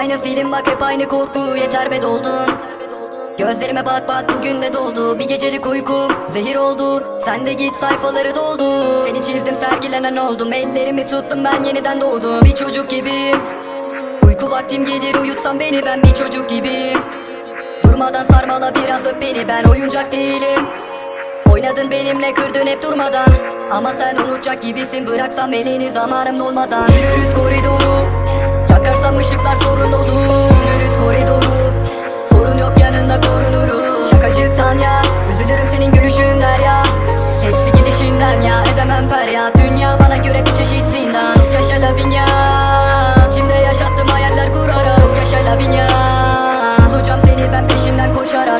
Aynı film bak hep aynı korku. Yeter be doldun. Gözlerime bak bak bugün de doldu. Bir gecelik uykum zehir oldu. Sen de git sayfaları doldu. Seni çizdim sergilenen oldum. Ellerimi tuttum ben yeniden doğdum. Bir çocuk gibi. Uyku vaktim gelir uyutsam beni ben bir çocuk gibi. Durmadan sarmala biraz öp beni. Ben oyuncak değilim. Oynadın benimle kırdın hep durmadan. Ama sen unutacak gibisin. Bıraksam elini zamanım dolmadan. Yürürüz koridoru Yakarsam ışıklar sorun olur. Yürürüz koridoru Sorun yok yanında korunurum. Şakacıktan ya Üzülürüm senin gülüşünden ya Hepsi gidişinden ya Edemem feryat. Dünya bana göre bir çeşit zindan. Çok yaşa Lavinia İçimde yaşattım hayaller kurarak Çok yaşa Lavinia Bulacağım seni ben peşinden koşarak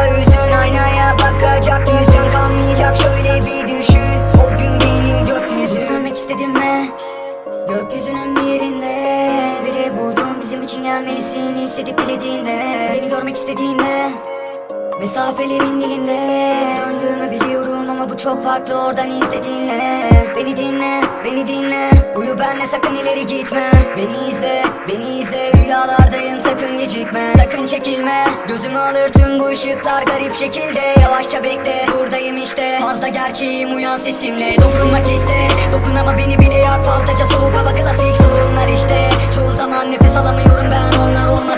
gelmelisin. Hissedip dilediğinde Beni görmek istediğinde Mesafelerin dilinde Döndüğümü biliyorum ama bu çok farklı oradan izlediğinle. Beni dinle, beni dinle. Uyu benle sakın ileri gitme. Beni izle, beni izle. Rüyalardayım sakın gecikme. Sakın çekilme. Gözümü alır tüm bu ışıklar garip şekilde. Yavaşça bekle buradayım işte. Fazla gerçeğim uyan sesimle. Dokunmak iste. Dokun ama beni bile yak Fazlaca. Soğuk hava klasik sorunlar işte. Çoğu zaman nefes alamıyorum ben. Onlar olmadan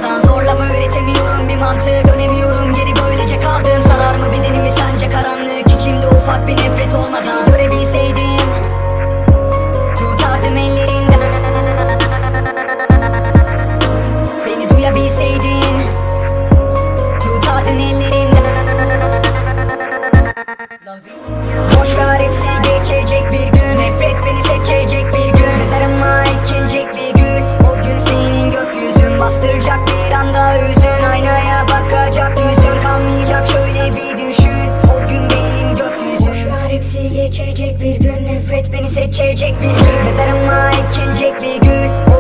Mezarıma ekilecek bir gün